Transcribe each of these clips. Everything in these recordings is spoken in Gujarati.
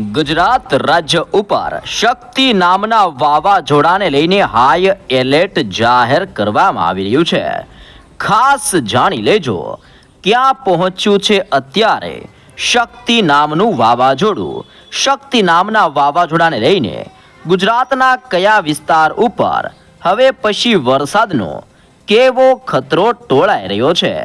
ગુજરાત રાજ્ય ઉપર શક્તિ નામના વાવાઝોડાને લઈને હાઈ એલર્ટ જાહેર કરવામાં આવી રહ્યું છે. ખાસ જાણી લેજો, ક્યાં પહોંચ્યું છે અત્યારે? શક્તિ નામનું વાવાઝોડું, શક્તિ નામના વાવાઝોડાને લઈને ગુજરાતના કયા વિસ્તાર ઉપર? હવે પછી વરસાદનો કેવો ખતરો ટોળાઈ રહ્યો છે?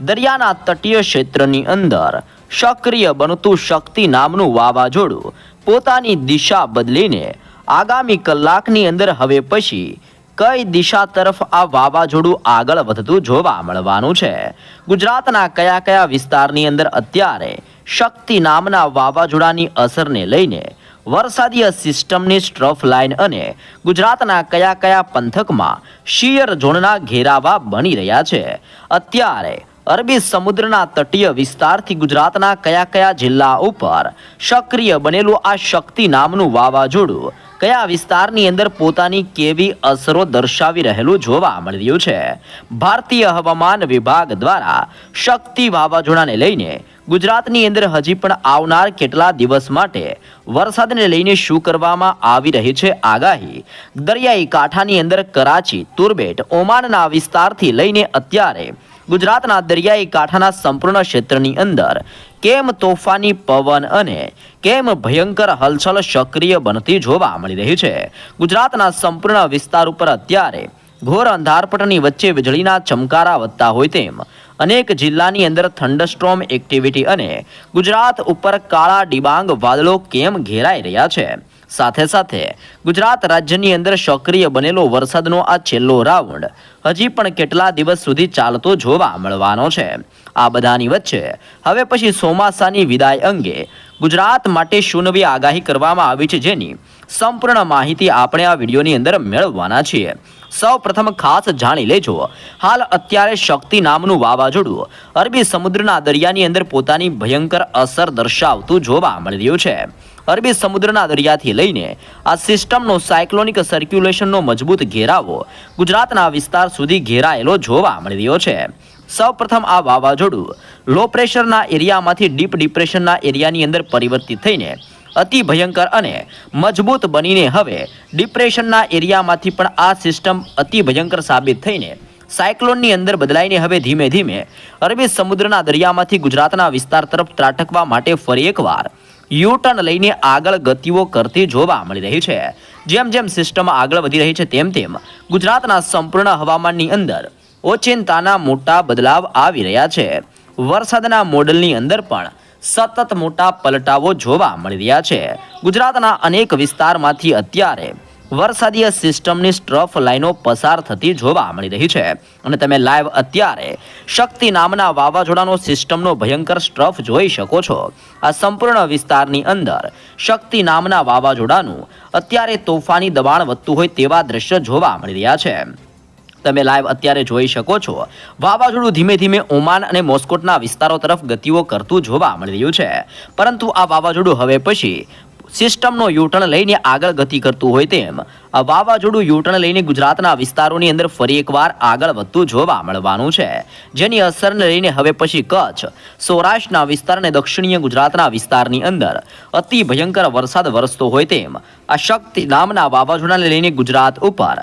દરિયાના તટીય ક્ષેત્રની અંદર સક્રિય બનતું શક્તિ નામનું વાવાઝોડું પોતાની દિશા બદલીને આગામી કલાકની અંદર હવે પછી કઈ દિશા તરફ આ વાવાઝોડું આગળ વધતું જોવા મળવાનું છે? ગુજરાતના કયા કયા વિસ્તારની અંદર અત્યારે શક્તિ નામના વાવાઝોડાની અસરને લઈને વરસાદીય સિસ્ટમની સ્ટ્રફ લાઇન અને ગુજરાતના કયા કયા પંથકમાં શિયર ઝોનના ઘેરાવા બની રહ્યા છે? અત્યારે અરબી સમુદ્રના તટીય વિસ્તારથી ગુજરાતના કયા કયા જિલ્લા ઉપર સક્રિય બનેલું આ શક્તિ નામનું વાવાઝોડું કયા વિસ્તારની અંદર પોતાની કેવી અસરો દર્શાવી રહેલું જોવા મળ્યું છે? ભારતીય હવામાન વિભાગ દ્વારા શક્તિ વાવાઝોડાને લઈને ગુજરાતની અંદર હજી પણ આવનાર કેટલા દિવસ માટે વરસાદને લઈને શું કરવામાં આવી રહી છે આગાહી? દરિયાઈ કાંઠાની અંદર કરાચી, તુરબેટ, ઓમાનના વિસ્તારથી લઈને અત્યારે ગુજરાતના દરિયાઈ કાંઠાના સંપૂર્ણ ક્ષેત્રની અંદર કેમ તોફાની પવન અને કેમ ભયંકર હલચલ સક્રિય બનતી જોવા મળી રહી છે? ગુજરાતના સંપૂર્ણ વિસ્તાર ઉપર અત્યારે ઘોર અંધારપટની વચ્ચે વીજળીના ચમકારા વધતા હોય તેમ અનેક જિલ્લાની અંદર થંડરસ્ટ્રોમ એક્ટિવિટી અને ગુજરાત ઉપર કાળા ડિબાંગ વાદળો કેમ ઘેરાઈ રહ્યા છે? સાથે સાથે ગુજરાત રાજ્યની અંદર સક્રિય બનેલો વરસાદનો આ છેલ્લો રાઉન્ડ હજી પણ કેટલા દિવસ સુધી ચાલતો જોવા મળવાનો છે. આ બધાની વચ્ચે હવે પછી ચોમાસાની વિદાય અંગે ગુજરાત માટે શું નવી આગાહી કરવામાં આવી છે જેની સંપૂર્ણ માહિતી આપણે આ વિડીયોની અંદર મેળવવાના છીએ. સૌ પ્રથમ ખાસ જાણી લેજો. હાલ અત્યારે શક્તિ નામનું વાવાઝોડું અરબી સમુદ્રના દરિયાની અંદર પોતાની ભયંકર અસર દર્શાવતું જોવા મળી રહ્યું છે. અરબી સમુદ્રના દરિયાથી લઈને આ સિસ્ટમનો સાયક્લોનિક સર્ક્યુલેશનનો મજબૂત ઘેરાવો ગુજરાતના વિસ્તાર સુધી ઘેરાયેલો જોવા મળી રહ્યો છે. સૌપ્રથમ આ વાવાઝોડું લો પ્રેશરના એરિયામાંથી ડીપ ડિપ્રેશનના એરિયાની અંદર પરિવર્તિત થઈને અતિ ભયંકર અને મજબૂત બનીને હવે ડિપ્રેશનના એરિયામાંથી પણ આ સિસ્ટમ અતિ ભયંકર સાબિત થઈને સાયક્લોનની અંદર બદલાઈને હવે ધીમે ધીમે અરબી સમુદ્રના દરિયામાંથી ગુજરાતના વિસ્તાર તરફ ત્રાટકવા માટે ફરી એકવાર યુટર્ન લઈને આગળ ગતિઓ કરતી જોવા મળી રહી છે. જેમ જેમ સિસ્ટમ આગળ વધી રહી છે, તેમ તેમ ગુજરાતના સંપૂર્ણ હવામાનની અંદર ઓચિંતાના મોટા બદલાવ આવી રહ્યા છે. વરસાદના મોડલની અંદર પણ સતત મોટા પલટાવો જોવા મળી રહ્યા છે. ગુજરાતના અનેક વિસ્તારમાંથી અત્યારે વરસાદીય સિસ્ટમની સ્ટ્રફ લાઈનો પસાર થતી જોવા મળી રહી છે. અને તમે લાઈવ અત્યારે શક્તિ નામના વાવાઝોડાનો સિસ્ટમનો ભયંકર સ્ટ્રફ જોઈ શકો છો. આ સંપૂર્ણ વિસ્તારની અંદર શક્તિ નામના વાવાઝોડાનું અત્યારે તોફાની દબાણ વધતું હોય તેવા દ્રશ્ય જોવા મળી રહ્યા છે. તમે લાઈવ અત્યારે જોઈ શકો છો. વાવાઝોડું ધીમે ધીમે ઓમાન અને મોસ્કોટના વિસ્તારો તરફ ગતિઓ કરતું જોવા મળી રહ્યું છે. પરંતુ આ વાવાઝોડું હવે પછી સિસ્ટમનો યુટર્ન લઈને આગળ ગતિ કરતું હોય તેમ. વાવાઝોડું યુટર્ન લઈને ગુજરાતના વિસ્તારોની અંદર ફરી એકવાર આગળ વધતું જોવા મળવાનું છે. જેની અસરને લઈને હવે પછી કચ્છ, સૌરાષ્ટ્રના વિસ્તાર અને દક્ષિણીય ગુજરાતના વિસ્તારની અંદર અતિ ભયંકર વરસાદ વરસતો હોય તેમ. આ શક્તિ નામના વાવાઝોડાને લઈને ગુજરાત ઉપર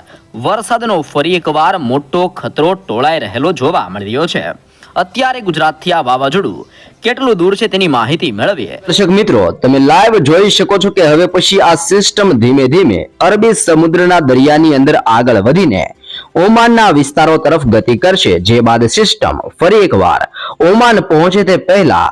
વરસાદનો ફરી એકવાર મોટો ખતરો ટોળાઈ રહેલો જોવા મળી રહ્યો છે. અત્યારે ગુજરાતથી આ વાવાઝોડું કેટલું દૂર છે તેની માહિતી મેળવીએ. દર્શક મિત્રો, તમે લાઈવ જોઈ શકો છો કે હવે પછી આ સિસ્ટમ ધીમે ધીમે અરબી સમુદ્રના દરિયાની અંદર આગળ વધીને ઓમાનના વિસ્તારો તરફ ગતિ કરશે. જે બાદ સિસ્ટમ ફરી એકવાર ઓમાન પહોંચે તે પહેલા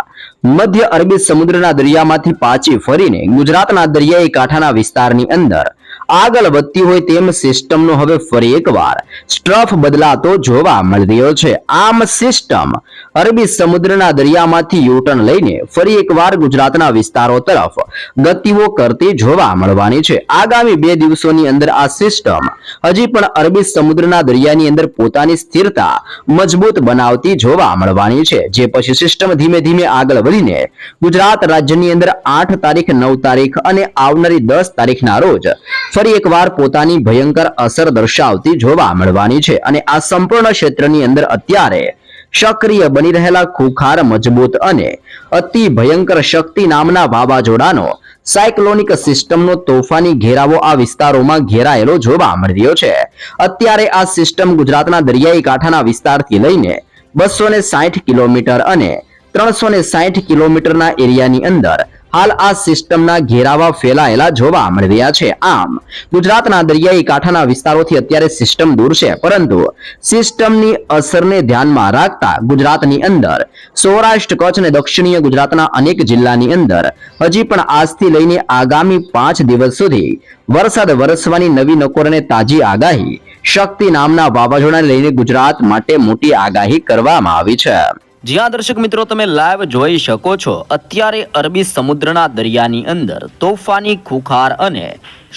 મધ્ય અરબી સમુદ્રના દરિયામાંથી પાછી ફરીને ગુજરાતના દરિયાઈ કાંઠાના વિસ્તારની અંદર આગળ વધતી હોય તેમ સિસ્ટમનો હવે ફરી એકવાર સ્ટ્રફ બદલાતો જોવા મળી રહ્યો છે. આમ સિસ્ટમ અરબી સમુદ્રના દરિયામાંથી યુટર્ન લઈને ફરી એકવાર ગુજરાતના વિસ્તારો તરફ ગતિઓ કરતી જોવા મળવાની છે. આગામી બે દિવસોની અંદર આ સિસ્ટમ હજી પણ અરબી સમુદ્રના દરિયાની અંદર પોતાની સ્થિરતા મજબૂત બનાવતી જોવા મળવાની છે. જે પછી સિસ્ટમ ધીમે ધીમે આગળ વધીને ગુજરાત રાજ્યની અંદર આઠ તારીખ, નવ તારીખ અને આવનારી દસ તારીખના રોજ ફરી એકવાર પોતાની ભયંકર અસર દર્શાવતી જોવા મળવાની છે અને આ સંપૂર્ણ ક્ષેત્રની અંદર અત્યારે સક્રિય બની રહેલા ખુખાર, મજબૂત અને અતિ ભયંકર શક્તિ નામના વાવાઝોડાનો સાયક્લોનિક સિસ્ટમનો તોફાની ઘેરાવો આ વિસ્તારોમાં ઘેરાયેલો જોવા મળી રહ્યો છે. અત્યારે આ સિસ્ટમ ગુજરાતના દરિયાઈ કાંઠાના વિસ્તારથી લઈને બસો કિલોમીટર અને ત્રણસો કિલોમીટરના એરિયાની અંદર હાલ આ સિસ્ટમના ઘેરાવા ફેલાયેલા જોવા મળી રહ્યા છે. આમ, ગુજરાતના દરિયાઈ કાંઠાના વિસ્તારોથી અત્યારે સિસ્ટમ દૂર છે. પરંતુ સિસ્ટમની અસરને ધ્યાનમાં રાખતા ગુજરાતની અંદર, સૌરાષ્ટ્ર, કચ્છ અને દક્ષિણીય ગુજરાતના અનેક જિલ્લાની અંદર હજી પણ આજથી લઈને આગામી પાંચ દિવસ સુધી વરસાદ વરસવાની નવી નકોર અને તાજી આગાહી શક્તિ નામના વાવાઝોડાને લઈને ગુજરાત માટે મોટી આગાહી કરવામાં આવી છે. જ્યાં દર્શક મિત્રો તમે લાઈવ જોઈ શકો છો, અત્યારે અરબી સમુદ્રના દરિયાની અંદર તોફાની ખુખાર અને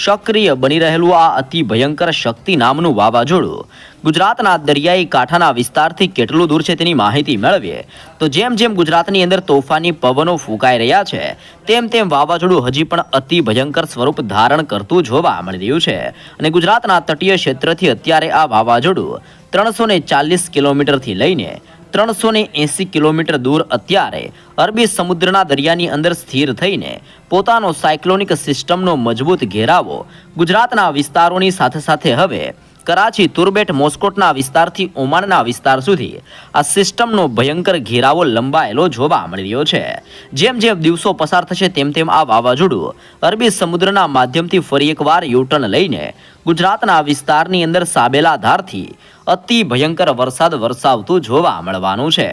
સક્રિય બની રહેલું આ અતિ ભયંકર શક્તિ નામનું વાવાઝોડું. ગુજરાતના દરિયાઈ કાંઠાના વિસ્તારથી કેટલું દૂર છે તેની માહિતી મેળવીએ. તો જેમ જેમ ગુજરાતની અંદર તોફાની પવનો ફૂંકાઈ રહ્યા છે, તેમ તેમ વાવાઝોડું હજી પણ અતિ ભયંકર સ્વરૂપ ધારણ કરતું જોવા મળી રહ્યું છે. અને ગુજરાતના તટીય ક્ષેત્રથી અત્યારે આ વાવાઝોડું ત્રણસો ચાલીસ કિલોમીટરથી લઈને ત્રણસો ને એંસી કિલોમીટર દૂર અત્યારે અરબી સમુદ્રના દરિયાની અંદર સ્થિર થઈને પોતાનો સાયક્લોનિક સિસ્ટમનો મજબૂત ઘેરાવો ગુજરાતના વિસ્તારોની સાથે સાથે હવે કરાચી, તુર્બેટ, મોસ્કોટના વિસ્તારથી ઓમાનના વિસ્તાર સુધી આ સિસ્ટમનો ભયંકર ઘેરાવો લંબાયેલો જોવા મળી રહ્યો છે. જેમ જેમ દિવસો પસાર થશે તેમ તેમ આ વાવાઝોડું અરબી સમુદ્રના માધ્યમથી ફરી એકવાર યુટર્ન લઈને ગુજરાતના વિસ્તારની અંદર સાબેલા ધારથી અતિ ભયંકર વરસાદ વરસાવતું જોવા મળવાનું છે.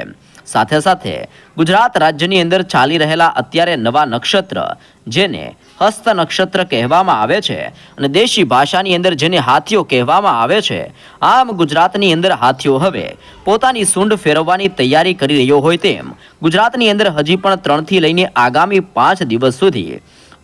સાથે સાથે ગુજરાત રાજ્યની અંદર ચાલી રહેલા અત્યારે નવા નક્ષત્ર, જેને હસ્ત નક્ષત્ર કહેવામાં આવે છે અને દેશી ભાષાની અંદર જેને હાથીઓ કહેવામાં આવે છે, આમ ગુજરાતની અંદર હાથીઓ હવે પોતાની સૂંઢ ફેરવવાની તૈયારી કરી રહ્યો હોય તેમ ગુજરાતની અંદર હજી પણ ત્રણથી લઈને આગામી પાંચ દિવસ સુધી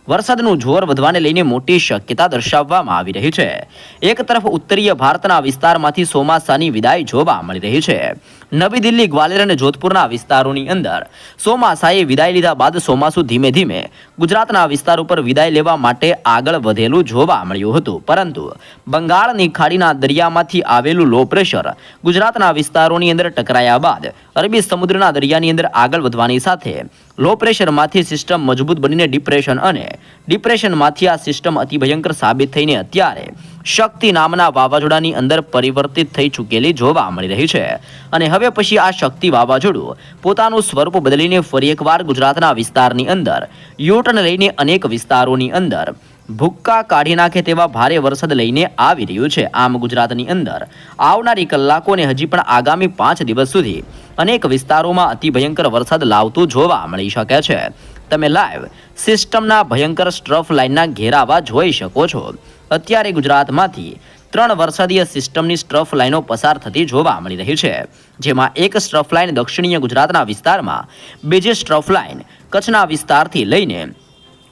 વરસાદનું જોર વધવાને લઈને મોટી શક્યતા દર્શાવવામાં આવી રહી છે. એક તરફ ઉત્તરીય ભારતના વિસ્તારમાંથી ચોમાસાની વિદાય જોવા મળી રહી છે. નવી દિલ્હી, ગ્વાલિયર અને જોધપુરના વિસ્તારોની અંદર સોમાસાએ વિદાય લીધા બાદ સોમાસુ ધીમે ધીમે ગુજરાતના વિસ્તાર ઉપર વિદાય લેવા માટે આગળ વધેલું જોવા મળ્યું હતું. પરંતુ બંગાળની ખાડીના દરિયામાંથી આવેલું લો પ્રેશર ગુજરાતના વિસ્તારોની અંદર ટકરાયા બાદ અરબી સમુદ્રના દરિયાની અંદર આગળ વધવાની સાથે લો પ્રેશરમાંથી સિસ્ટમ મજબૂત બનીને ડિપ્રેશન અને ડિપ્રેશનમાંથી આ સિસ્ટમ અતિ ભયંકર સાબિત થઈને અત્યારે શક્તિ નામના વાવાઝોડાની અંદર પરિવર્તિત થઈ ચૂકેલી જોવા મળી રહી છે. અને હવે પછી આ શક્તિ વાવાઝોડું પોતાનું સ્વરૂપ બદલીને ફરી એકવાર ગુજરાતના વિસ્તારની અંદર, યુટર્ન લઈને અનેક વિસ્તારોની અંદર, ભૂક્કા કાઢી નાખે તેવા ભારે વરસાદ લઈને આવી રહ્યું છે. આમ ગુજરાતની અંદર આવનારી કલાકોને હજી પણ આગામી પાંચ દિવસ સુધી અનેક વિસ્તારોમાં અતિ ભયંકર વરસાદ લાવતું જોવા મળી શકે છે. તમે લાઈવ સિસ્ટમના ભયંકર સ્ટ્રફ લાઇનના ઘેરાવા જોઈ શકો છો. અત્યારે ગુજરાતમાંથી ત્રણ વરસાદીય સિસ્ટમની સ્ટ્રફ લાઇનો પસાર થતી જોવા મળી રહી છે. જેમાં એક સ્ટ્રફ લાઇન દક્ષિણીય ગુજરાતના વિસ્તારમાં, બીજી સ્ટ્રફ લાઇન કચ્છના વિસ્તારથી લઈને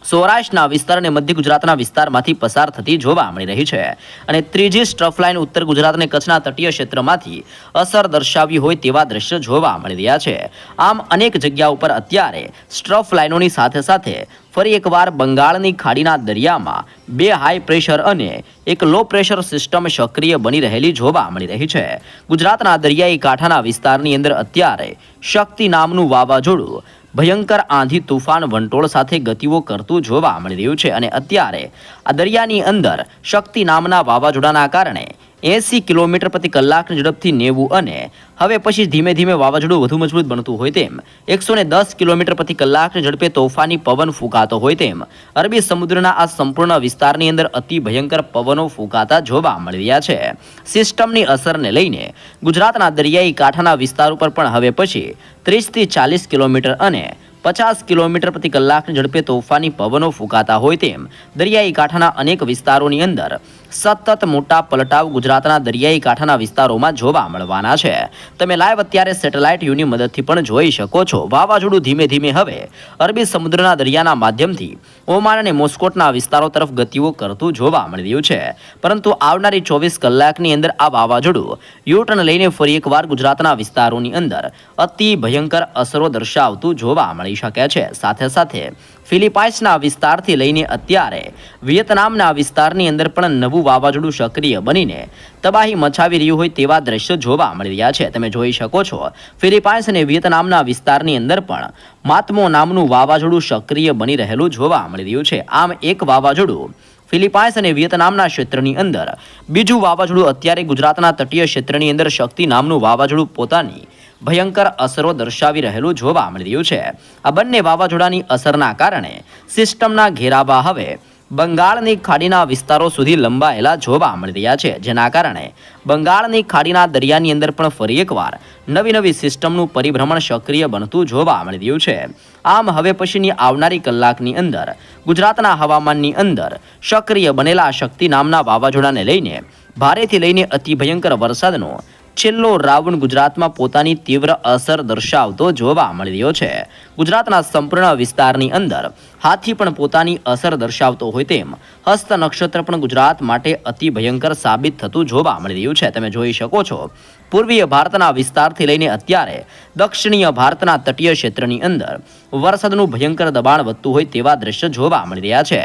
સૌરાષ્ટ્રના વિસ્તાર અને મધ્ય ગુજરાતના વિસ્તારમાંથી પસાર થતી જોવા મળી રહી છે. અને ત્રીજી સ્ટ્રફ ઉત્તર ગુજરાત કચ્છના તટીય ક્ષેત્રમાંથી અસર દર્શાવી હોય તેવા દ્રશ્ય જોવા મળી રહ્યા છે. આમ અનેક જગ્યા ઉપર અત્યારે સ્ટ્રફ સાથે સાથે ફરી એકવાર બંગાળની ખાડીના દરિયામાં બે હાઈ પ્રેશર અને એક લો પ્રેશર સિસ્ટમ સક્રિય બની રહેલી જોવા મળી રહી છે. ગુજરાતના દરિયાઈ કાંઠાના વિસ્તારની અંદર અત્યારે શક્તિ નામનું વાવાઝોડું ભયંકર આંધી તુફાન વંટોળ સાથે ગતિઓ કરતું જોવા મળી રહ્યું છે અને અત્યારે આ દરિયાની અંદર શક્તિ નામના વાવાઝોડાના કારણે એંસી કિલોમીટર પ્રતિ કલાકની ઝડપથી નેવું અને હવે પછી ધીમે ધીમે વાવાઝોડું વધુ મજબૂત બનતું હોય તેમ. એકસો દસ કિલોમીટર પ્રતિ કલાકની ઝડપે તોફાની પવન ફૂંકાતો હોય તેમ. અરબી સમુદ્રના આ સંપૂર્ણ વિસ્તારની અંદર અતિ ભયંકર પવનો ફૂંકાતા જોવા મળી રહ્યા છે. સિસ્ટમની અસરને લઈને ગુજરાતના દરિયાઈ કાંઠાના વિસ્તાર ઉપર પણ હવે પછી ત્રીસથી ચાલીસ કિલોમીટર અને પચાસ કિલોમીટર પ્રતિ કલાકની ઝડપે તોફાની પવનો ફૂંકાતા હોય તેમ. દરિયાઈ કાંઠાના અનેક વિસ્તારોની અંદર સતત મોટા પલટાવ ગુજરાતના દરિયાઈ કાંઠાના વિસ્તારોમાં જોવા મળવાના છે. તમે લાઈવ અત્યારે સેટેલાઇટ યુની મદદથી પણ જોઈ શકો છો. વાવાઝોડું ધીમે ધીમે હવે અરબી સમુદ્રના દરિયાના માધ્યમથી ઓમાન અને મોસ્કોટના વિસ્તારો તરફ ગતિઓ કરતું જોવા મળ્યું છે. પરંતુ આવનારી ચોવીસ કલાકની અંદર આ વાવાઝોડું યુટર્ન લઈને ફરી એકવાર ગુજરાતના વિસ્તારોની અંદર અતિ ભયંકર અસરો દર્શાવતું જોવા મળી શકે છે. સાથે સાથે ફિલિપાઇન્સના વિસ્તારથી લઈને અત્યારે વિયેતનામના વિસ્તારની અંદર પણ નવું વાવાઝોડું સક્રિય બનીને તબાહી મચાવી રહ્યું હોય તેવા દ્રશ્યો જોવા મળી રહ્યા છે. તમે જોઈ શકો છો, ફિલિપાઇન્સ અને વિયેતનામના વિસ્તારની અંદર પણ માતમો નામનું વાવાઝોડું સક્રિય બની રહેલું જોવા મળી રહ્યું છે. આમ એક વાવાઝોડું ફિલિપાઇન્સ અને વિયેતનામના ક્ષેત્રની અંદર, બીજું વાવાઝોડું અત્યારે ગુજરાતના તટીય ક્ષેત્રની અંદર શક્તિ નામનું વાવાઝોડું પોતાની ભયંકર અસરો દર્શાવી રહેલું જોવા મળી રહ્યું છે. આ બંને વાવાઝોડાની અસરના કારણે સિસ્ટમના ઘેરાવા હવે બંગાળની ખાડીના વિસ્તારો સુધી લંબાયેલા જોવા મળી રહ્યા છે, જેના કારણે બંગાળની ખાડીના દરિયાની અંદર પણ ફરી એકવાર નવી નવી સિસ્ટમનું પરિભ્રમણ સક્રિય બનતું જોવા મળી રહ્યું છે. આમ હવે પછીની આવનારી કલાકની અંદર ગુજરાતના હવામાનની અંદર સક્રિય બનેલા શક્તિ નામના વાવાઝોડાને લઈને ભારેથી લઈને અતિ ભયંકર વરસાદનો છેલ્લો રાવણ ગુજરાતમાં પોતાની તીવ્ર અસર દર્શાવતો જોવા મળી રહ્યો છે. ગુજરાતના સંપૂર્ણ વિસ્તારની અંદર હાથી પણ પોતાની અસર દર્શાવતો હોય તેમ. હસ્ત નક્ષત્ર પણ ગુજરાત માટે અતિ ભયંકર સાબિત થતું જોવા મળી રહ્યું છે. તમે જોઈ શકો છો. પૂર્વીય ભારતના વિસ્તારથી લઈને અત્યારે દક્ષિણીય ભારતના તટીય ક્ષેત્રની અંદર વરસાદનું ભયંકર દબાણ વધતું હોય તેવા દ્રશ્ય જોવા મળી રહ્યા છે.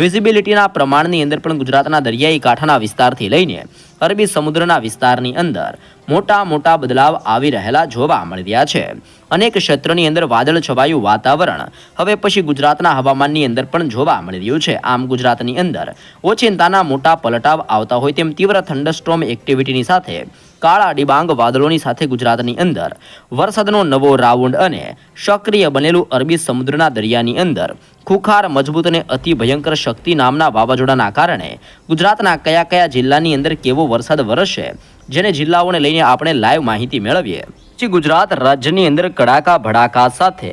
વિઝિબિલિટીના પ્રમાણની અંદર પણ ગુજરાતના દરિયાઈ કાંઠાના વિસ્તારથી લઈને અરબી સમુદ્રના વિસ્તારની અંદર મોટા મોટા બદલાવ આવી રહેલા જોવા મળી રહ્યા છે. અનેક ક્ષેત્રની અંદર વાદળ છવાયું વાતાવરણ હવે પછી ગુજરાતના હવામાનની અંદર પણ જોવા મળી રહ્યું છે. આમ ગુજરાતની અંદર ઓચિંતાના મોટા પલટાવ આવતા હોય તેમ તીવ્ર થંડરસ્ટ્રોમ એક્ટિવિટીની સાથે કાળા ડિબાંગ વાદળોની સાથે ગુજરાતની અંદર. વરસાદનો નવો રાઉન્ડ અને સક્રિય બનેલું અરબી સમુદ્રના દરિયાની અંદર. ખુખાર મજબૂત અને અતિ ભયંકર શક્તિ નામના વાવાઝોડાના કારણે ગુજરાતના કયા કયા જિલ્લાની અંદર કેવો વરસાદ વરસશે, જેને જિલ્લાઓને લઈને આપણે લાઈવ માહિતી મેળવીએ. પછી ગુજરાત રાજ્યની અંદર કડાકા ભડાકા સાથે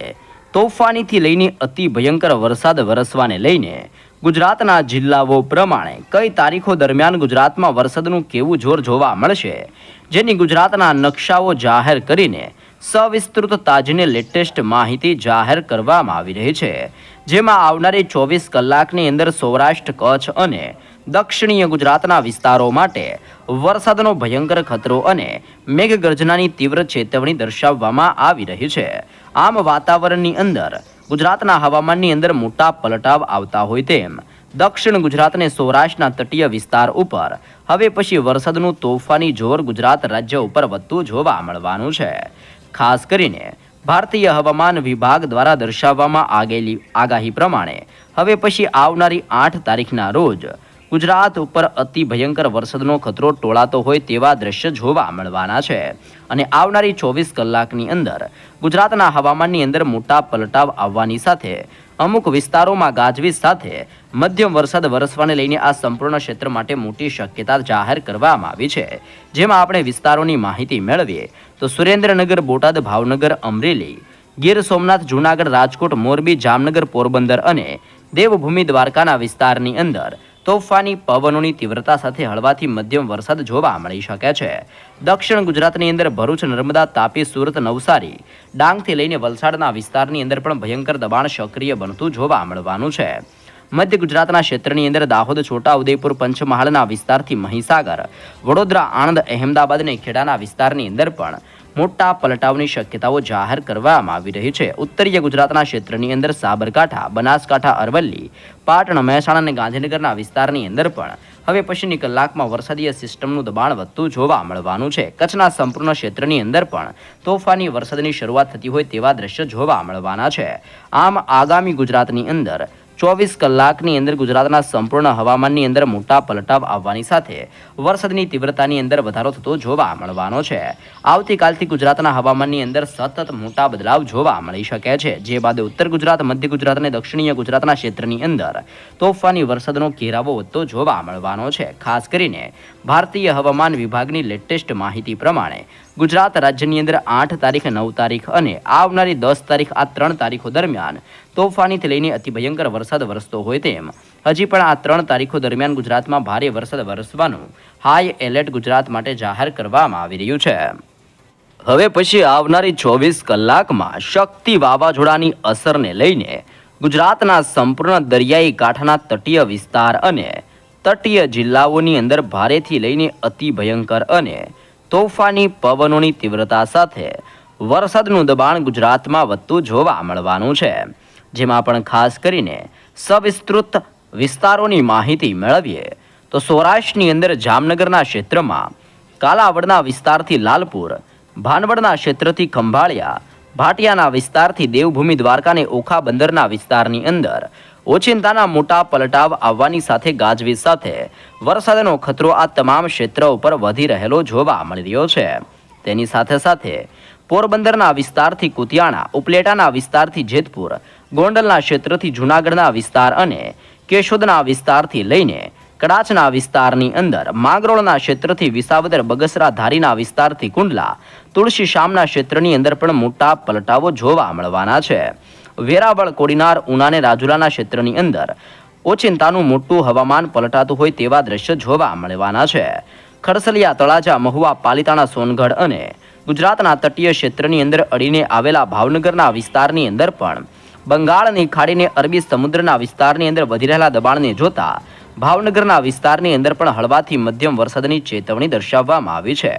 તોફાનીથી લઈને અતિ ભયંકર વરસાદ વરસવાને લઈને ગુજરાતના જિલ્લાઓ પ્રમાણે કઈ તારીખો દરમિયાન ગુજરાતમાં વરસાદનું કેવું જોર જોવા મળશે, જેની ગુજરાતના નકશાઓ જાહેર કરીને સવિસ્તૃત તાજને લેટેસ્ટ માહિતી જાહેર કરવામાં આવી રહી છે. જેમાં આવનારી ચોવીસ કલાકની અંદર સૌરાષ્ટ્ર, કચ્છ અને દક્ષિણીય ગુજરાતના વિસ્તારો માટે વરસાદનો ભયંકર ખતરો અને મેઘગર્જનાની તીવ્ર ચેતવણી દર્શાવવામાં આવી રહી છે. આમ વાતાવરણની અંદર ગુજરાતના હવામાનની અંદર મોટા પલટાવ આવતા હોય તેમ. દક્ષિણ ગુજરાત અને સૌરાષ્ટ્રના તટીય વિસ્તાર ઉપર. હવે પછી વરસાદનું તોફાની જોર ગુજરાત રાજ્ય ઉપર વધતું જોવા મળવાનું છે. ખાસ કરીને ભારતીય હવામાન વિભાગ દ્વારા દર્શાવવામાં આગેલી આગાહી પ્રમાણે. હવે પછી આવનારી આઠ તારીખના રોજ ગુજરાત ઉપર અતિ ભયંકર વરસાદનો ખતરો ટોળાતો હોય તેવા દ્રશ્ય જોવા મળવાના છે. અને આવનારી ચોવીસ કલાકની અંદર ગુજરાતના હવામાનની અંદર મોટા પલટાવ આવવાની સાથે, અમુક વિસ્તારોમાં ગાજવીજ સાથે મધ્યમ વરસાદ વરસવાને લઈને આ સંપૂર્ણ ક્ષેત્ર માટે મોટી શક્યતા જાહેર કરવામાં આવી છે. જેમાં આપણે વિસ્તારોની માહિતી મેળવીએ તો સુરેન્દ્રનગર, બોટાદ, ભાવનગર, અમરેલી, ગીર સોમનાથ, જૂનાગઢ, રાજકોટ, મોરબી, જામનગર, પોરબંદર અને દેવભૂમિ દ્વારકાના વિસ્તારની અંદર તોફાની પવનોની તીવ્રતા સાથે હળવાથી મધ્યમ વરસાદ જોવા મળી શકે છે. દક્ષિણ ગુજરાતની અંદર ભરૂચ, નર્મદા, તાપી, સુરત, નવસારી ડાંગથી લઈને વલસાડના વિસ્તારની અંદર પણ ભયંકર દબાણ સક્રિય બનતું જોવા મળવાનું છે. મધ્ય ગુજરાતના ક્ષેત્રની અંદર દાહોદ છોટા ઉદયપુર પંચમહાલના વિસ્તારથી મહીસાગર, વડોદરા, આણંદ, અહેમદાબાદ અને ખેડાના વિસ્તારની અંદર પણ મોટા પલટાવની શક્યતાઓ જાહેર કરવામાં આવી રહી છે. ઉત્તરીય ગુજરાતના ક્ષેત્રની અંદર સાબરકાંઠા, બનાસકાંઠા, અરવલ્લી, પાટણ, મહેસાણા અને ગાંધીનગરના વિસ્તારની અંદર પણ હવે પછીની કલાકમાં વરસાદીય સિસ્ટમનું દબાણ વધતું જોવા મળવાનું છે. કચ્છના સંપૂર્ણ ક્ષેત્રની અંદર પણ તોફાની વરસાદની શરૂઆત થતી હોય તેવા દ્રશ્યો જોવા મળવાના છે. આમ આગામી ગુજરાતની અંદર ચોવીસ કલાકની અંદર ગુજરાતના સંપૂર્ણ હવામાનની અંદર મોટા પલટાવ આવવાની સાથે વરસાદની તીવ્રતાની અંદર વધારો થતો જોવા મળવાનો છે. આવતીકાલથી ગુજરાતના હવામાનની અંદર સતત મોટા બદલાવ જોવા મળી શકે છે. જે બાદ ઉત્તર ગુજરાત, મધ્ય ગુજરાત અને દક્ષિણીય ગુજરાતના ક્ષેત્રની અંદર તોફાની વરસાદનો ઘેરાવો વધતો જોવા મળવાનો છે. ખાસ કરીને ભારતીય હવામાન વિભાગની લેટેસ્ટ માહિતી પ્રમાણે ગુજરાત રાજ્યની અંદર આઠ તારીખ, નવ તારીખ અને આવનારી દસ તારીખ આ ત્રણ તારીખો દરમિયાન તોફાનીથી લઈને અતિ ભયંકર વરસાદ વરસતો હોય તેમ. હજી પણ આ ત્રણ તારીખો દરમિયાન ગુજરાતમાં ભારે વરસાદ વરસવાનું હાઈ એલર્ટ ગુજરાત માટે જાહેર કરવામાં આવી રહ્યું છે. હવે પછી આવનારી ચોવીસ કલાકમાં શક્તિ વાવાઝોડાની અસરને લઈને ગુજરાતના સંપૂર્ણ દરિયાઈ કાંઠાના તટીય વિસ્તાર અને તટીય જિલ્લાઓની અંદર ભારેથી લઈને અતિ ભયંકર અને તોફાની પવનોની તીવ્રતા સાથે વરસાદનું દબાણ ગુજરાતમાં વધતું જોવા મળવાનું છે. જેમાં પણ ખાસ કરીને સવિસ્તૃત વિસ્તારોની માહિતી મેળવીએ, તો સૌરાષ્ટ્રની અંદર જામનગરના ક્ષેત્રમાં કાલાવડના વિસ્તારથી લાલપુર, ભાનવડના ક્ષેત્રથી ખંભાળિયા, ભાટિયાના વિસ્તારથી દેવભૂમિ દ્વારકાને ઓખા બંદરના વિસ્તારની અંદર ઓચિંતાના મોટા પલટાવ આવવાની સાથે ગાજવીજ સાથે વરસાદનો ખતરો આ તમામ ક્ષેત્ર ઉપર વધી રહેલો જોવા મળી રહ્યો છે. તેની સાથે સાથે પોરબંદરના વિસ્તારથી કુતિયાણા, ઉપલેટાના વિસ્તારથી જેતપુર ગોંડલના ક્ષેત્રથી જૂનાગઢના વિસ્તાર અને કેશોદના વિસ્તારથી લઈને કડાચના વિસ્તારની અંદર માંગરોળના ક્ષેત્રથી વિસાવદર બગસરા ધારીના વિસ્તારથી કુંડલા, તુલસી શામના ક્ષેત્રની અંદર પણ મોટા પલટાવો જોવા મળવાના છે. વેરાવળ, કોડીનાર ઉનાને રાજુલાના ક્ષેત્રની અંદર ઓચિંતાનું મોટું હવામાન પલટાતું હોય તેવા દ્રશ્ય જોવા મળવાના છે. ખડસલિયા, તળાજા, મહુવા, પાલિતાણા, સોનગઢ અને ગુજરાતના તટીય ક્ષેત્રની અંદર અડીને આવેલા ભાવનગરના વિસ્તારની અંદર પણ બંગાળની ખાડીને અરબી સમુદ્રના વિસ્તારની અંદર વધી રહેલા દબાણને જોતા ભાવનગરના વિસ્તારની અંદર પણ હળવાથી મધ્યમ વરસાદની ચેતવણી દર્શાવવામાં આવી છે.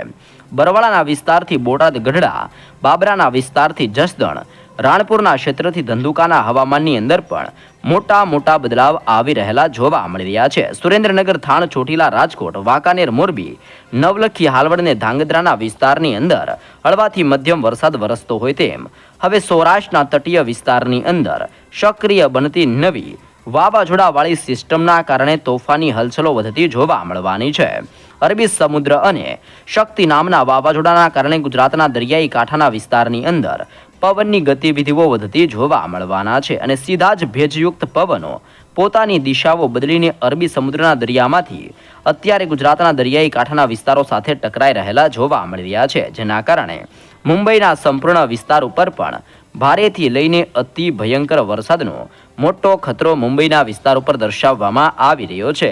બરવાળાના વિસ્તારથી બોટાદ ગઢડા, બાબરાના વિસ્તારથી જસદણ, રાણપુરના ક્ષેત્રથી ધંધુકાના હવામાનની અંદર પણ મોટા મોટા બદલાવ આવી રહેલા જોવા મળી રહ્યા છે. સુરેન્દ્રનગર, થાણ, ચોટીલા, રાજકોટ, વાંકાનેર, મોરબી, નવલખી હાલવડ અને ધાંગધ્રાના વિસ્તારની અંદર હળવાથી મધ્યમ વરસાદ વરસતો હોય તેમ હવે સૌરાષ્ટ્રના તટીય વિસ્તારની અંદર સક્રિય બનતી નવી વાવાઝોડાવાળી સિસ્ટમના કારણે તોફાની હલચલો વધતી જોવા મળવાની છે. અરબી સમુદ્ર અને શક્તિ નામના વાવાઝોડાના કારણે ગુજરાતના દરિયાઈ કાંઠાના વિસ્તારની અંદર પવનની ગતિવિધિઓ વધતી જોવા મળવાના છે અને સીધા જ ભેજયુક્ત પવનો પોતાની દિશાઓ બદલીને અરબી સમુદ્રના દરિયામાંથી અત્યારે ગુજરાતના દરિયાઈ કાંઠાના વિસ્તારો સાથે ટકરાઈ રહેલા જોવા મળી રહ્યા છે, જેના કારણે મુંબઈના સંપૂર્ણ વિસ્તાર ઉપર પણ ભારેથી લઈને અતિ ભયંકર વરસાદનો મોટો ખતરો મુંબઈના વિસ્તાર ઉપર દર્શાવવામાં આવી રહ્યો છે.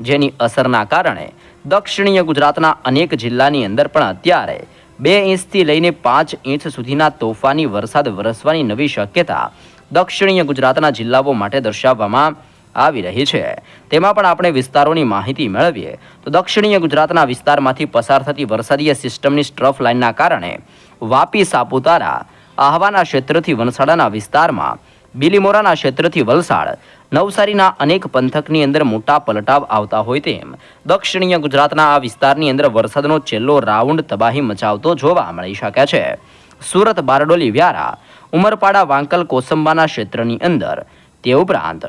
જેની અસરના કારણે દક્ષિણીય ગુજરાતના અનેક જિલ્લાની અંદર પણ અત્યારે બે ઇંચથી લઈને પાંચ ઇંચ સુધીના તોફાની વરસાદ વરસવાની નવી શક્યતા દક્ષિણીય ગુજરાતના જિલ્લાઓ માટે દર્શાવવામાં આવી રહી છે. તેમાં પણ આપણે વિસ્તારોની માહિતી મેળવીએ તો દક્ષિણીય ગુજરાતના વિસ્તારમાંથી પસાર થતી વરસાદીય સિસ્ટમની સ્ટ્રફ લાઇનના કારણે વાપી સાપુતારા, આહવાના ક્ષેત્રથી વનસાડાના વિસ્તારમાં, બિલીમોરાના ક્ષેત્રથી વલસાડ, નવસારીના અનેક પંથકની અંદર મોટા પલટાવ આવતા હોય તેમ, દક્ષિણીય ગુજરાતના આ વિસ્તારની અંદર વરસાદનો છેલ્લો રાઉન્ડ તબાહી મચાવતો જોવા મળી શકે છે. સુરત બારડોલી વ્યારા, ઉમરપાડા વાંકલ કોસંબાના ક્ષેત્રની અંદર, તે ઉપરાંત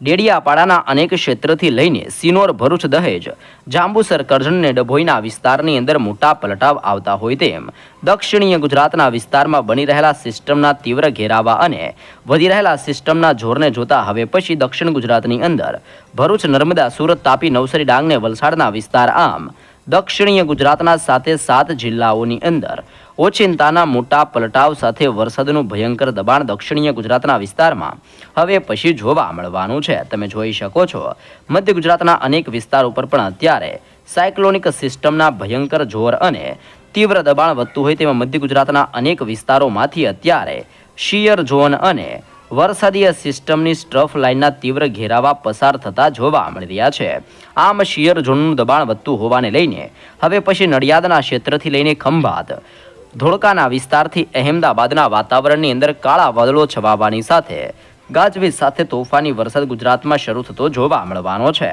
ડેડિયાપાડાના અનેક ક્ષેત્રથી લઈને સિનોર, ભરૂચ દહેજ, જાંબુસર, કરજણ ડભોઈના વિસ્તારની અંદર મોટા પલટાવ આવતા હોય તેમ દક્ષિણીય ગુજરાતના વિસ્તારમાં બની રહેલા સિસ્ટમના તીવ્ર ઘેરાવા અને વધી રહેલા સિસ્ટમના જોરને જોતા હવે પછી દક્ષિણ ગુજરાતની અંદર ભરૂચ, નર્મદા, સુરત તાપી, નવસારી, ડાંગ ને વલસાડના વિસ્તાર આમ દક્ષિણીય ગુજરાતના સાથે સાત જિલ્લાઓની અંદર ઓચિંતાના મોટા પલટાવ સાથે વરસાદનું ભયંકર દબાણ દક્ષિણીય ગુજરાતના વિસ્તારમાં. હવે પછી જોવા મળવાનું છે. તમે જોઈ શકો છો. મધ્ય ગુજરાતના અનેક વિસ્તાર ઉપર પણ અત્યારે સાયક્લોનિક સિસ્ટમના ભયંકર જોર અને તીવ્ર દબાણ વધતું હોય તેમાં મધ્ય ગુજરાતના અનેક વિસ્તારોમાંથી અત્યારે શિયર ઝોન અને વરસાદીય સિસ્ટમની સ્ટ્રફ લાઇનના તીવ્ર ઘેરાવા પસાર થતા જોવા મળી રહ્યા છે. આમ શિયર ઝોનનું દબાણ વધતું હોવાને લઈને હવે પછી નડિયાદના ક્ષેત્રથી લઈને ખંભાત ધોળકાના વિસ્તારથી અહેમદાબાદના વાતાવરણની અંદર કાળા વાદળો છવાવાની સાથે ગાજવીજ સાથે તોફાની વરસાદ ગુજરાતમાં શરૂ થતો જોવા મળવાનો છે.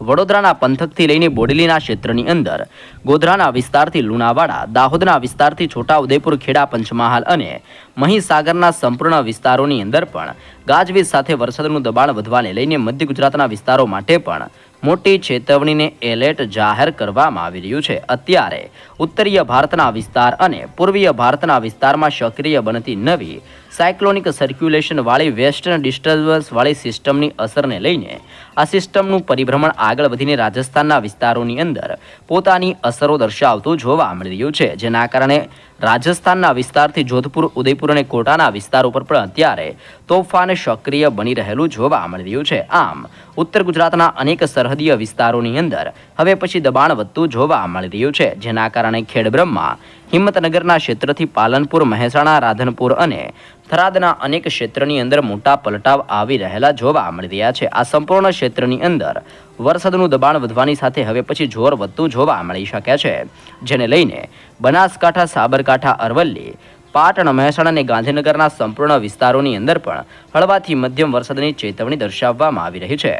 વડોદરાના પંથકથી લઈને બોડેલીના ક્ષેત્રની અંદર, ગોધરાના વિસ્તારથી લુણાવાડા, દાહોદના વિસ્તારથી છોટા ઉદેપુર ખેડા, પંચમહાલ અને મહીસાગરના સંપૂર્ણ વિસ્તારોની અંદર પણ ગાજવીજ સાથે વરસાદનું દબાણ વધવાને લઈને મધ્ય ગુજરાતના વિસ્તારો માટે પણ મોટી ચેતવણીને એલર્ટ જાહેર કરવામાં આવી રહ્યું છે. અત્યારે ઉત્તરીય ભારતના વિસ્તાર અને પૂર્વીય ભારતના વિસ્તારમાં સક્રિય બનતી નવી સાયક્લોનિક સર્ક્યુલેશન વાળી વેસ્ટર્ન ડિસ્ટર્બન્સ વાળી સિસ્ટમની અસરને લઈને આ સિસ્ટમનું પરિભ્રમણ આગળ વધીને રાજસ્થાનના વિસ્તારોની અંદર પોતાની અસરો દર્શાવતું જોવા મળી રહ્યું છે. જેના કારણે રાજસ્થાનના વિસ્તારથી જોધપુર, ઉદયપુર અને કોટાના વિસ્તાર ઉપર પણ અત્યારે તોફાન સક્રિય બની રહેલું જોવા મળી રહ્યું છે. આમ, ઉત્તર ગુજરાતના અનેક સરહદીય વિસ્તારોની અંદર હવે પછી દબાણ વધતું જોવા મળી રહ્યું છે. જેના કારણે ખેડબ્રહ્મા હિંમતનગરના ક્ષેત્રથી પાલનપુર, મહેસાણા, રાધનપુર અને થરાદના અનેક ક્ષેત્રની અંદર મોટા પલટાવ આવી રહેલા જોવા મળી રહ્યા છે. આ સંપૂર્ણ ક્ષેત્રની અંદર વરસાદનું દબાણ વધવાની સાથે હવે પછી જોર વધતું જોવા મળી શકે છે. જેને લઈને બનાસકાંઠા, સાબરકાંઠા, અરવલ્લી, પાટણ, મહેસાણા અને ગાંધીનગરના સંપૂર્ણ વિસ્તારોની અંદર પણ હળવાથી મધ્યમ વરસાદની ચેતવણી દર્શાવવામાં આવી રહી છે.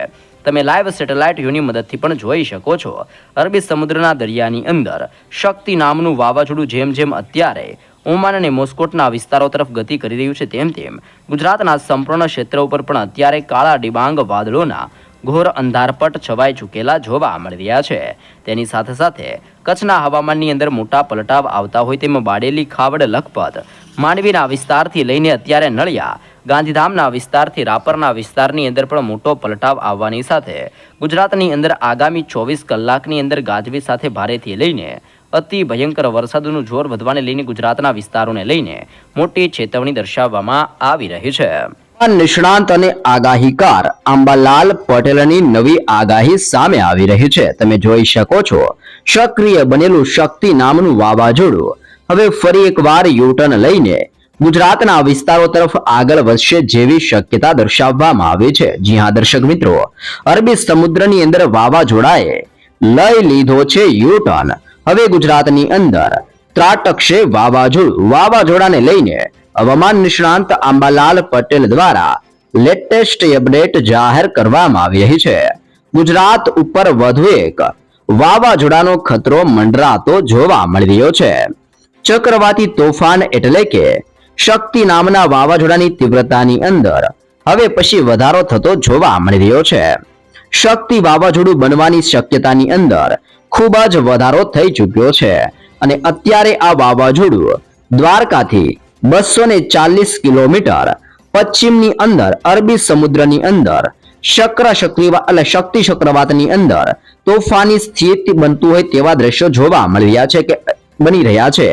તમે લાઈવ સેટેલાઇટ વ્યૂની મદદથી પણ જોઈ શકો છો. અરબી સમુદ્રના દરિયાની અંદર શક્તિ નામનું વાવાઝોડું જેમ જેમ અત્યારે ઓમાન અને મોસ્કોટના વિસ્તારો તરફ ગતિ કરી રહ્યું છે તેમ તેમ. ગુજરાતના સંપૂર્ણ ક્ષેત્ર ઉપર પણ અત્યારે કાળા ડિબાંગ વાદળોના ઘોર અંધારપટ છવાઈ ચૂકેલા જોવા મળી રહ્યા છે. તેની સાથે સાથે કચ્છના હવામાનની અંદર મોટા પલટાવ આવતા હોય તેમ બાડેલી ખાવડ લખપત, માંડવીના વિસ્તારથી લઈને અત્યારે નળિયા, ગાંધીધામના વિસ્તારથી રાપરના વિસ્તારની અંદર પણ મોટો પલટાવ આવવાની સાથે ગુજરાતની અંદર આગામી ચોવીસ કલાકની અંદર ગાજવી સાથે ભારેથી લઈને અતિ ભયંકર વરસાદનું જોર વધવાને લઈને ગુજરાતના વિસ્તારોને લઈને મોટી ચેતવણી દર્શાવવામાં આવી રહી છે. નિષ્ણાંત અને આગાહીકાર આંબાલાલ પટેલની નવી આગાહી સામે આવી રહી છે. તમે જોઈ શકો છો, સક્રિય બનેલું શક્તિ નામનું વાવાઝોડું હવે ફરી એકવાર યુટર્ન લઈને ગુજરાતના વિસ્તારો તરફ આગળ વધશે જેવી શક્યતા દર્શાવવામાં આવી છે. જી હા, દર્શક મિત્રો, અરબી સમુદ્રની અંદર વાવાઝોડાએ લઈ લીધો છે યુટર્ન. હવે ગુજરાતની અંદર ત્રાટકશે વાવાઝોડું વાવાઝોડાને લઈને હવામાન નિષ્ણાંત આંબાલાલ પટેલ દ્વારા લેટેસ્ટ અપડેટ જાહેર કરવામાં આવી રહી છે. ગુજરાત ઉપર વધુ એક વાવાઝોડાનો ખતરો મંડરાતો જોવા મળી રહ્યો છે. ચક્રવાતી તોફાન એટલે કે શક્તિ નામના વાવાઝોડાની તીવ્રતાની અંદર હવે પછી વધારો થતો જોવા મળી રહ્યો છે. શક્તિ વાવાઝોડું બનવાની શક્યતાની અંદર ખૂબ જ વધારો થઈ ચૂક્યો છે. અને અત્યારે આ વાવાઝોડું દ્વારકાથી બસો ને ચાલીસ કિલોમીટર, પશ્ચિમની અંદર અરબી સમુદ્રની અંદર, શક્ર ચક્રીવા એટલે શક્તિ ચક્રવાતની અંદર તોફાની સ્થિતિ બનતું હોય તેવા દ્રશ્યો જોવા મળી રહ્યા છે કે, બની રહ્યા છે.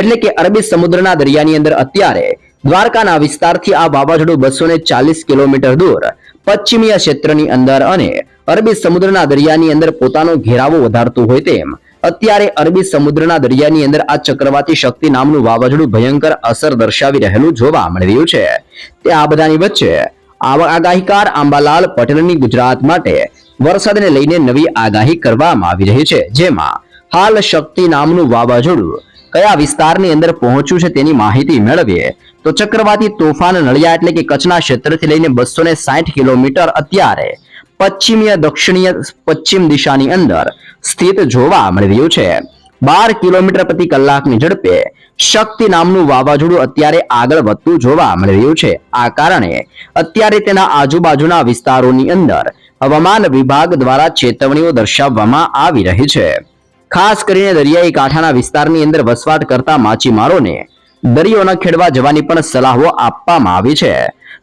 એટલે કે અરબી સમુદ્રના દરિયાની અંદર અત્યારે દ્વારકાના વિસ્તારથી આ વાવાઝોડું બસો ને ચાલીસ કિલોમીટર દૂર, પશ્ચિમીય ક્ષેત્રની અંદર અને અરબી સમુદ્રના દરિયાની અંદર પોતાનો ઘેરાવો વધારતું હોય તેમ. અત્યારે અરબી સમુદ્રના દરિયાની અંદર આ ચક્રવાતી શક્તિ નામનું વાવાઝોડું ભયંકર અસર દર્શાવી રહેલું જોવા મળી રહ્યું છે. તે આ બધાની વચ્ચે આગાહીકાર આંબાલાલ પટેલની ગુજરાત માટે વરસાદને લઈને નવી આગાહી કરવામાં આવી રહી છે. જેમાં હાલ શક્તિ નામનું વાવાઝોડું કયા વિસ્તારની અંદર પહોંચ્યું છે તેની માહિતી મેળવીએ તો ચક્રવાતી તોફાન નળિયા એટલે કે કચ્છના ક્ષેત્રથી લઈને બસો કિલોમીટર અત્યારે પશ્ચિમીય, દક્ષિણીય, પશ્ચિમ દિશાની અંદર સ્થિત જોવા મળી રહ્યું છે. બાર કિલોમીટર પ્રતિ કલાકની ઝડપે શક્તિ નામનું વાવાઝોડું અત્યારે આગળ વધતું જોવા મળી રહ્યું છે. આ કારણે અત્યારે તેના આજુબાજુના વિસ્તારોની અંદર હવામાન વિભાગ દ્વારા ચેતવણીઓ દર્શાવવામાં આવી રહી છે. ખાસ કરીને દરિયાઈ કાંઠાના વિસ્તારની અંદર વસવાટ કરતા માછીમારોને દરિયો ન ખેડવા જવાની પણ સલાહો આપવામાં આવી છે.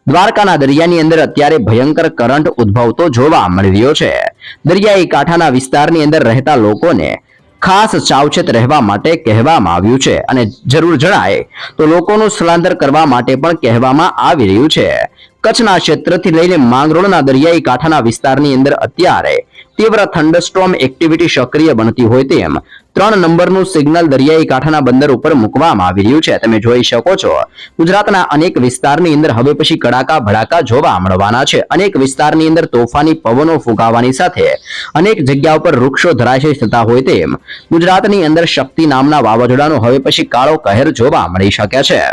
દ્વારકાના દરિયાની અંદર અત્યારે ભયંકર કરંટ ઉદ્ભવતો જોવા મળી રહ્યો છે. દરિયાઈ કાંઠાના વિસ્તારની અંદર રહેતા લોકોને ખાસ સાવચેત રહેવા માટે કહેવામાં આવ્યું છે અને જરૂર જણાય તો લોકોનું સ્થળાંતર કરવા માટે પણ કહેવામાં આવી રહ્યું છે. કચ્છના ક્ષેત્રથી લઈને માંગરોળના દરિયાઈ કાંઠાના વિસ્તારની અંદર અત્યારે તીવ્ર થંડરસ્ટ્રોમ એક્ટિવિટી સક્રિય બનતી હોય તેમ ત્રણ નંબરનું સિગ્નલ દરિયાઈ કાંઠાના બંદર ઉપર મૂકવામાં આવી રહ્યું છે. તમે જોઈ શકો છો, ગુજરાતના અનેક વિસ્તારની અંદર હવે પછી કડાકા ભડાકા જોવા મળવાના છે. અનેક વિસ્તારની અંદર તોફાની પવનો ફૂંકાવાની સાથે અનેક જગ્યા ઉપર વૃક્ષો ધરાશય થતા હોય તેમ ગુજરાતની અંદર શક્તિ નામના વાવાઝોડાનો હવે પછી કાળો કહેર જોવા મળી શકે છે.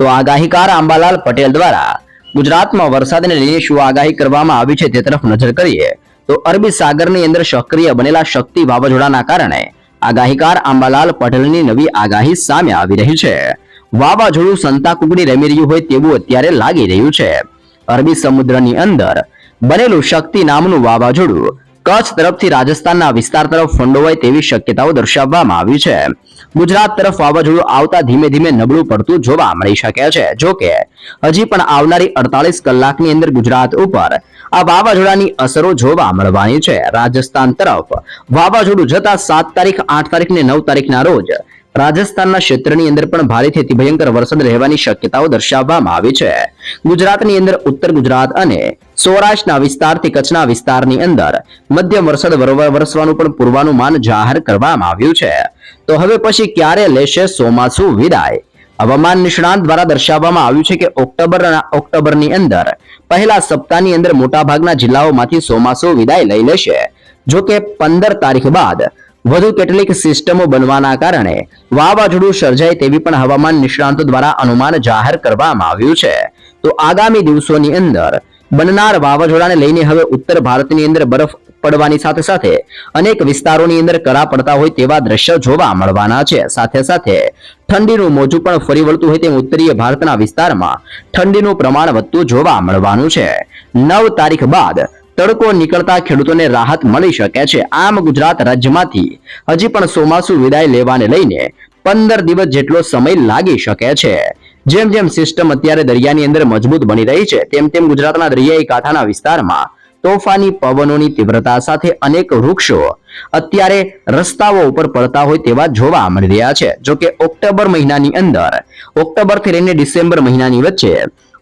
તો આગાહીકાર આંબાલાલ પટેલ દ્વારા ગુજરાતમાં વરસાદને લઈને શું આગાહી કરવામાં આવી છે તે તરફ નજર કરીએ તો અરબી સાગરની અંદર સક્રિય બનેલા શક્તિ વાવાઝોડાના કારણે આગાહીકાર આંબાલાલ પટેલની નવી આગાહી સામે આવી રહી છે. વાવાઝોડું સંતા કુકડી રમી રહ્યું હોય તેવું અત્યારે લાગી રહ્યું છે. અરબી સમુદ્રની અંદર બનેલું શક્તિ નામનું વાવાઝોડું કચ્છ તરફથી રાજસ્થાનના વિસ્તાર તરફ ફંડોવાય તેવી શક્યતાઓ દર્શાવવામાં આવી છે. ગુજરાત તરફ વાવાઝોડું આવતા ધીમે ધીમે નબળું પડતું જોવા મળી શકે છે. જો કે, હજી પણ આવનારી અડતાલીસ કલાકની અંદર ગુજરાત ઉપર આ વાવાઝોડાની અસરો જોવા મળવાની છે. રાજસ્થાન તરફ વાવાઝોડું જતા સાત તારીખ, આઠ તારીખ ને નવ તારીખના રોજ રાજસ્થાનના ક્ષેત્રની અંદર પણ ભારેથી ભયંકર વરસાદ રહેવાની શક્યતાઓ દર્શાવવામાં આવી છે. ગુજરાતની અંદર ઉત્તર ગુજરાત અને સૌરાષ્ટ્રના વિસ્તારથી કચ્છના વિસ્તારની અંદર મધ્યમ વરસાદ વરસવાનું પણ પૂર્વાનુમાન જાહેર કરવામાં આવ્યું છે. તો હવે પછી ક્યારે લેશે ચોમાસુ વિદાય? હવામાન નિષ્ણાંત દ્વારા દર્શાવવામાં આવ્યું છે કે ઓક્ટોબરના, ઓક્ટોબરની અંદર પહેલા સપ્તાહની અંદર મોટાભાગના જિલ્લાઓમાંથી સોમાસુ વિદાય લઈ લેશે. જો કે પંદર તારીખ બાદ વધુ કેટલીક સિસ્ટમો બનવાના કારણે વાવાઝોડું સર્જાય તેવી પણ હવામાન નિષ્ણાંતો દ્વારા અનુમાન જાહેર કરવામાં આવ્યું છે. તો આગામી દિવસોની અંદર બનનાર વાવાઝોડાને લઈને હવે ઉત્તર ભારતની અંદર બરફ પડવાની સાથે સાથે અનેક વિસ્તારોની અંદર કરા પડતા હોય તેવા દ્રશ્યો જોવા મળવાના છે. સાથે સાથે ઠંડીનું મોજું પણ ફરી વળતું હોય તેમ ઉત્તરીય ભારતના વિસ્તારમાં ઠંડીનું પ્રમાણ વધતું જોવા મળવાનું છે. નવ તારીખ બાદ તડકો નીકળતા ખેડૂતોને રાહત મળી શકે છે. આમ ગુજરાત રાજ્યમાંથી હજી પણ ચોમાસુ વિદાય લેવાને લઈને પંદર દિવસ જેટલો સમય લાગી શકે છે. જેમ જેમ સિસ્ટમ અત્યારે દરિયાની અંદર મજબૂત બની રહી છે, તેમ તેમ ગુજરાતના દરિયાઈ કાંઠાના વિસ્તારમાં તોફાની પવનોની તીવ્રતા સાથે અનેક વૃક્ષો અત્યારે રસ્તાઓ ઉપર પડતા હોય તેવા જોવા મળી રહ્યા છે. જો કે ઓક્ટોબર મહિનાની અંદર ઓક્ટોબરથી લઈને ડિસેમ્બર મહિનાની વચ્ચે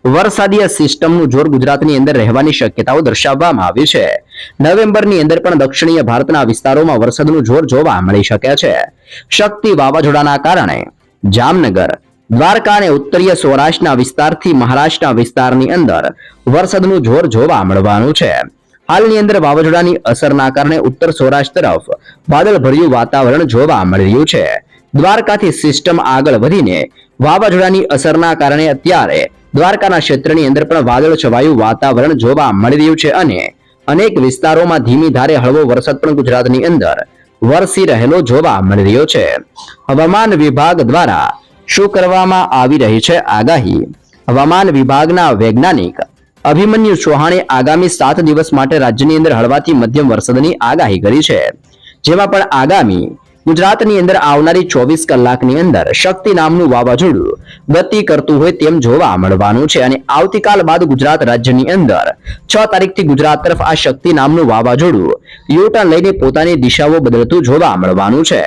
વરસાદીય સિસ્ટમનું જોર ગુજરાતની અંદર રહેવાની શક્યતાઓ દર્શાવવામાં આવી છે. નવેમ્બરની અંદર પણ દક્ષિણીય ભારતના વિસ્તારોમાં વરસાદનું જોર જોવા મળી શકે છે. શક્તિ વાવાઝોડાના કારણે જામનગર, દ્વારકા અને ઉત્તરીય સૌરાષ્ટ્રના વિસ્તારથી મહારાષ્ટ્રના વિસ્તારની અંદર વરસાદનું જોર જોવા મળવાનું છે. હાલની અંદર વાવાઝોડાની અસરના કારણે ઉત્તર સૌરાષ્ટ્ર તરફ વાદળભર્યું વાતાવરણ જોવા મળી રહ્યું છે. દ્વારકાથી સિસ્ટમ આગળ વધીને વાવાઝોડાની અસરના કારણે અત્યારે દ્વારકાના ક્ષેત્રની અંદર પણ વાદળ છવાયું, વાતાવરણ જોવા મળી રહ્યું છે અને અનેક વિસ્તારોમાં ધીમી ધારે હળવો વરસાદ પણ ગુજરાતની અંદર વરસી રહેલો જોવા મળી રહ્યો છે. હવામાન વિભાગ દ્વારા શું કરવામાં આવી રહી છે આગાહી? હવામાન વિભાગના વૈજ્ઞાનિક અભિમન્યુ ચૌહાણે આગામી સાત દિવસ માટે રાજ્યની અંદર હળવાથી મધ્યમ વરસાદની આગાહી કરી છે. જેમાં પણ આગામી ગુજરાતની અંદર આવનારી ચોવીસ કલાકની અંદર શક્તિ નામનું વાવાઝોડું ગતિ કરતું હોય તેમ જોવા મળવાનું છે અને આવતીકાલ બાદ ગુજરાત રાજ્યની અંદર છ તારીખથી ગુજરાત તરફ આ શક્તિ નામનું વાવાઝોડું યુટર્ન લઈને પોતાની દિશાઓ બદલતું જોવા મળવાનું છે.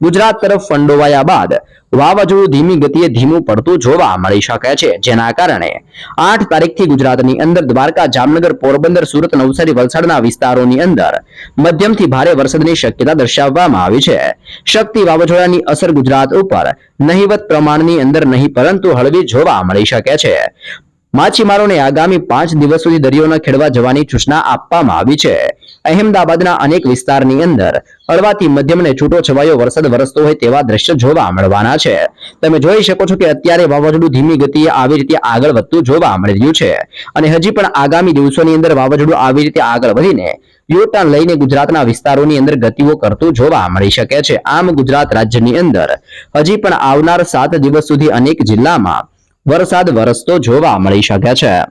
ગુજરાત તરફ ફંડોવાયા બાદ વાવાઝોડું ધીમી ગતિએ ધીમું પડતું જોવા મળી શકે છે. જેના કારણે આઠ તારીખથી ગુજરાતની અંદર દ્વારકા, જામનગર, પોરબંદર, સુરત, નવસારી, વલસાડના વિસ્તારોની અંદર મધ્યમથી ભારે વરસાદની શક્યતા દર્શાવવામાં આવી છે. શક્તિ વાવાઝોડાની અસર ગુજરાત ઉપર નહિવત પ્રમાણની અંદર નહીં, પરંતુ હળવી જોવા મળી શકે છે. માછીમારોને આગામી પાંચ દિવસ સુધી દરિયો ખેડવા જવાની સૂચના આપવામાં આવી છે. અહેમદાબાદના અનેક વિસ્તારની અંદર હળવાથી મધ્યમ અને છૂટો છવાયો વરસાદ વરસતો હોય તેવા દ્રશ્ય જોવા મળવાના છે. તમે જોઈ શકો છો કે અત્યારે વાવાઝોડું ધીમી ગતિએ આવી રીતે આગળ વધતું જોવા મળી રહ્યું છે અને હજી પણ આગામી દિવસોની અંદર વાવાઝોડું આવી રીતે આગળ વધીને યુટર્ન લઈને ગુજરાતના વિસ્તારોની અંદર ગતિઓ કરતું જોવા મળી શકે છે. આમ ગુજરાત રાજ્યની અંદર હજી પણ આવનાર સાત દિવસ સુધી અનેક જિલ્લામાં વરસાદ વરસતો જોવા મળી શકે છે.